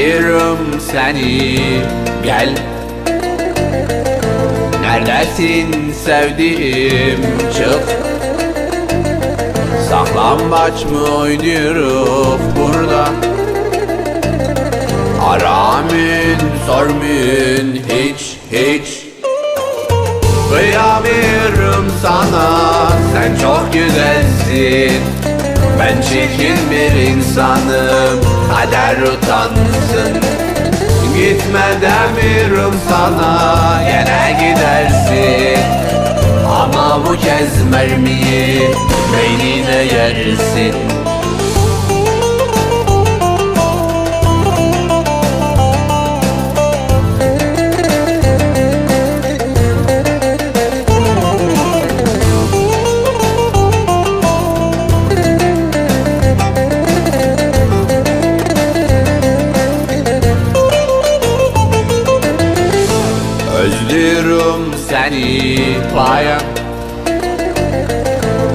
Bekliyorum seni. Gel. Neredesin sevdiğim çık Saklambaç mı oynuyoruz burada? Aramın sormun hiç hiç. Kıyamıyorum sana sen çok güzelsin Ben çirkin bir insanım kader utansın. Gitme demiyorum sana yine gidersin. Ama bu kez mermiyi beynine yersin Seni bayan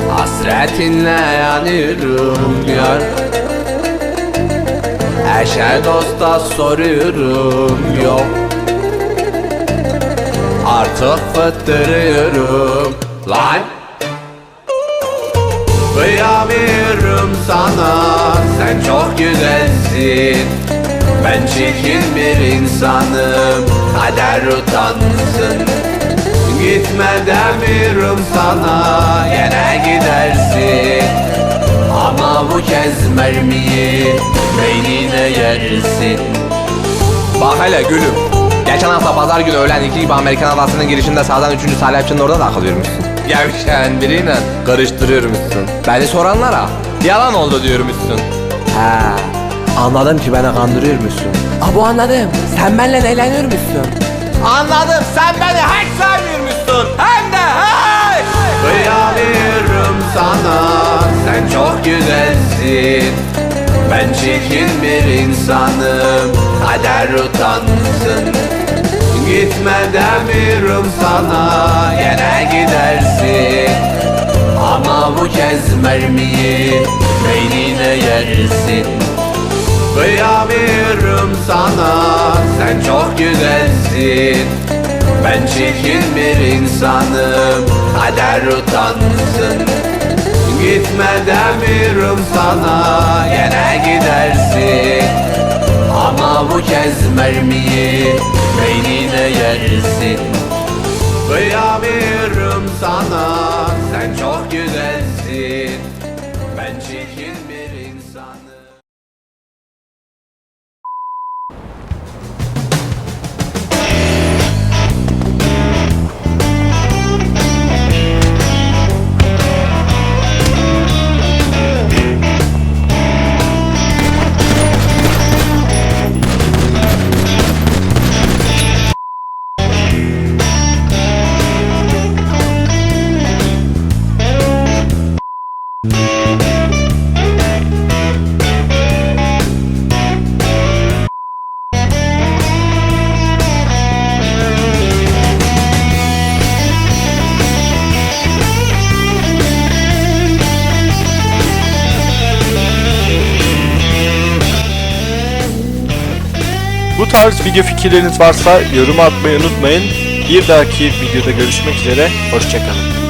Hasretinle yanıyorum yar. Eşe dosta soruyorum yok. Artık fıttırıyorum. Lan! Kıyamıyorum sana sen çok güzelsin. Ben çirkin bir insanım kader utansın Gitme demiyorum sana yine gidersin Ama bu kez mermiyi beynine yersin Bak hele gülüm. Geçen hafta pazar günü öğlen 2 gibi Amerikan adasının girişinde sağdan 3. salepçinin orada takılıyormuşsun. Gevşen biriyle karıştırıyormuşsun. Beni soranlara yalan oldu diyormuşsun. He, anladım ki beni kandırıyormuşsun. Abo anladım. Sen benimle eğleniyormuşsun. Anladım. Sen beni hiç sevmiyormuşsun. Güzelsin Ben çirkin bir insanım kader utansın. Gitme demiyorum sana yine gidersin. Ama bu kez mermiyi beynine yersin. Kıyamıyorum sana sen çok güzelsin. Ben çirkin bir insanım kader utansın Gitme demiyorum sana yine gidersin. Ama bu kez mermiyi beynine yersin. Kıyamıyorum sana sen çok güzelsin. Ben çirkin bir insanım Bu tarz video fikirleriniz varsa yorum atmayı unutmayın. Bir dahaki videoda görüşmek üzere. Hoşçakalın.